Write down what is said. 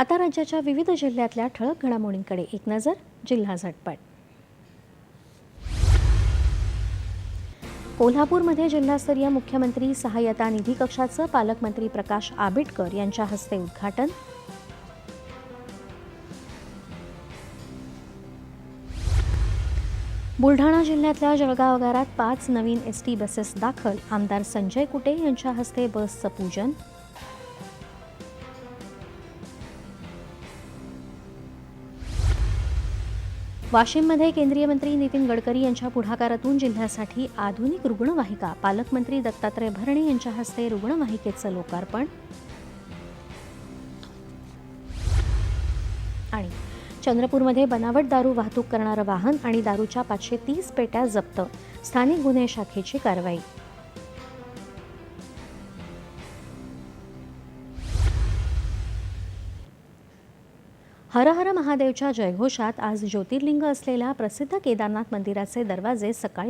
आता राज्याच्या विविध जिल्ह्यातल्या ठळक घडामोडींकडे एक नजर जिल्हा झटपट. कोल्हापूरमध्ये जिल्हास्तरीय मुख्यमंत्री सहाय्यता निधी कक्षाचं पालकमंत्री प्रकाश आबिटकर यांच्या हस्ते उद्घाटन. बुलढाणा जिल्ह्यातल्या जळगाव आगारात पाच नवीन एस टी बसेस दाखल. आमदार संजय कुटे यांच्या हस्ते बसचं पूजन. वाशिममध्ये केंद्रीय मंत्री नितीन गडकरी यांच्या पुढाकारातून जिल्ह्यासाठी आधुनिक रुग्णवाहिका. पालकमंत्री दत्तात्रय भरणे यांच्या हस्ते रुग्णवाहिकेचं लोकार्पण. आणि चंद्रपूरमध्ये बनावट दारू वाहतूक करणारं वाहन आणि दारूच्या पाचशे तीस पेट्या जप्त. स्थानिक गुन्हे शाखेची कारवाई. हर हर महादेवच्या जयघोषात आज ज्योतिर्लिंग असलेल्या प्रसिद्ध केदारनाथ मंदिराचे दरवाजे सकाळी